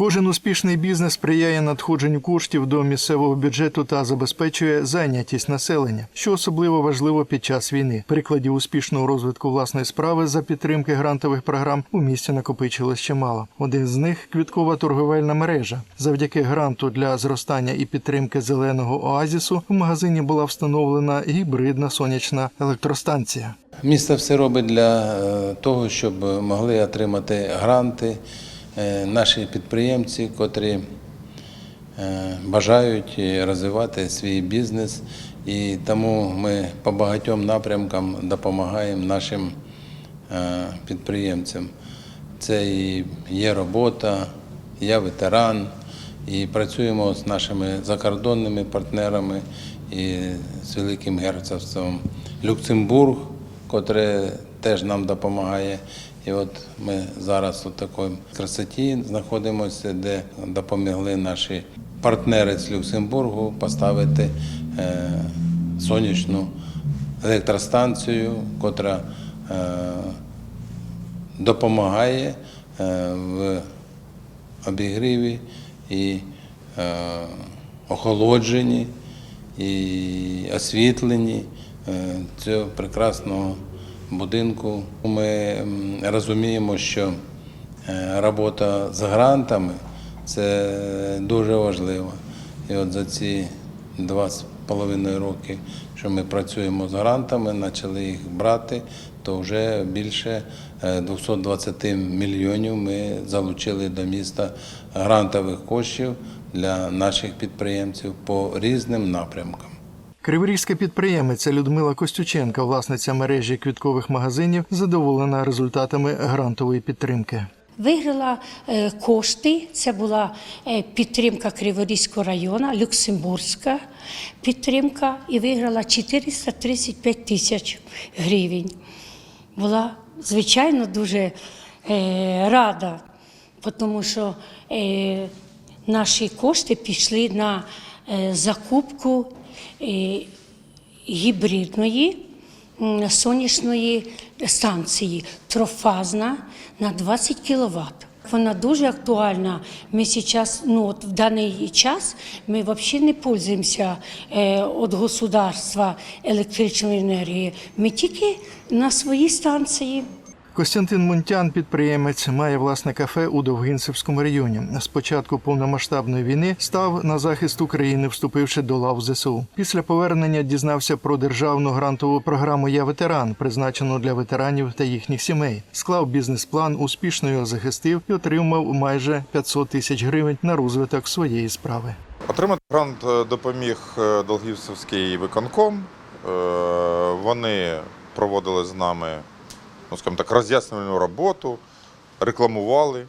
Кожен успішний бізнес сприяє надходженню коштів до місцевого бюджету та забезпечує зайнятість населення, що особливо важливо під час війни. Прикладів успішного розвитку власної справи за підтримки грантових програм у місті накопичилось чимало. Один з них квіткова торговельна мережа. Завдяки гранту для зростання і підтримки зеленого оазісу в магазині була встановлена гібридна сонячна електростанція. Місто все робить для е, того, щоб могли отримати гранти наші підприємці, котрі е, бажають розвивати свій бізнес. І тому ми по багатьом напрямкам допомагаємо нашим е, підприємцям. Це і є робота, я ветеран, і працюємо з нашими закордонними партнерами і з Великим Герцогством Люксембург, котре теж нам допомагає. І от ми зараз у такій красоті знаходимося, де допомогли наші партнери з Люксембургу поставити е, сонячну електростанцію, котра е, допомагає е, в обігріві і охолодженні, і освітленні цього прекрасного будинку. Ми розуміємо, що е, робота з грантами це дуже важливо. І от за ці два з половиною роки, що ми працюємо з грантами, почали їх брати, то вже більше е, 220 мільйонів ми залучили до міста грантових коштів для наших підприємців по різним напрямкам. Криворізька підприємиця Людмила Костюченка, власниця мережі квіткових магазинів, задоволена результатами грантової підтримки. Виграла е, кошти. Це була е, підтримка Криворізького району, Люксембурзька підтримка, і виграла 435 тисяч гривень. Була, звичайно, дуже е, рада, тому що наші кошти пішли на закупку гібридної сонячної станції трифазна на 20 кВт. Вона дуже актуальна. Ми зараз, ну от в даний час, ми взагалі не пользуємося е, від государства електричною енергією. Ми тільки на своїй станції. Костянтин Мунтян, підприємець, має власне кафе у Довгинцевському районі. З початку повномасштабної війни став на захист України, вступивши до лав ЗСУ. Після повернення дізнався про державну грантову програму Я ветеран, призначену для ветеранів та їхніх сімей. Склав бізнес-план, успішно його захистив і отримав майже 500 тисяч гривень на розвиток своєї справи. Отримати грант е, допоміг е, Долгівцевський виконком. Е, Вони проводили з нами, ну скажімо так, роз'яснювальну роботу, рекламували,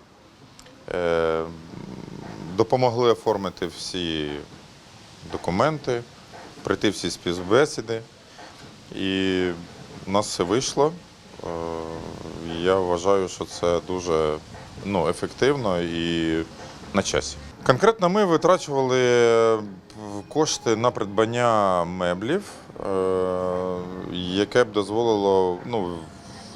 е, допомогли оформити всі документи, пройти всі співбесіди. І у нас все вийшло. Е, Я вважаю, що це дуже ну, ефективно і на часі. Конкретно ми витрачували е, кошти на придбання меблів, яке б дозволило ну,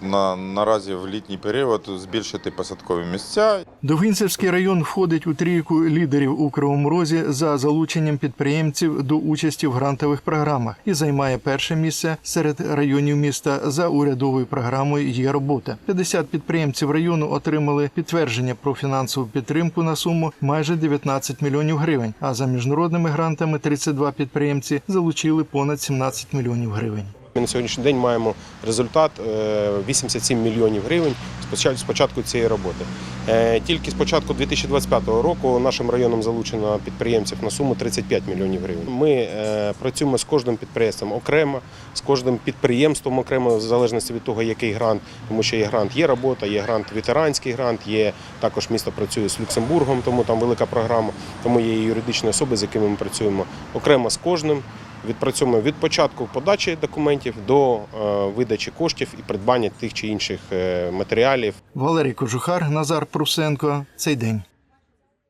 на, наразі в літній період збільшити посадкові місця Довгинцевський район входить у трійку лідерів у Кривому Розі за залученням підприємців до участі в грантових програмах і займає перше місце серед районів міста за урядовою програмою Є робота. 50 підприємців району отримали підтвердження про фінансову підтримку на суму майже 19 мільйонів гривень. А за міжнародними грантами 32 підприємці залучили понад 17 мільйонів гривень. Ми на сьогоднішній день маємо результат е, 87 мільйонів гривень з початку цієї роботи. Е, Тільки з початку 2025 року нашим районом залучено підприємців на суму 35 мільйонів гривень. Ми е, працюємо з кожним підприємством окремо, з кожним підприємством окремо, в залежності від того, який грант, тому що є грант, є робота, є грант ветеранський грант, є також місто працює з Люксембургом, тому там велика програма, тому є і юридичні особи, з якими ми працюємо окремо з кожним. Відпрацьовуємо від початку подачі документів до е, видачі коштів і придбання тих чи інших е, матеріалів. Валерій Кожухар, Назар Прусенко. Цей день.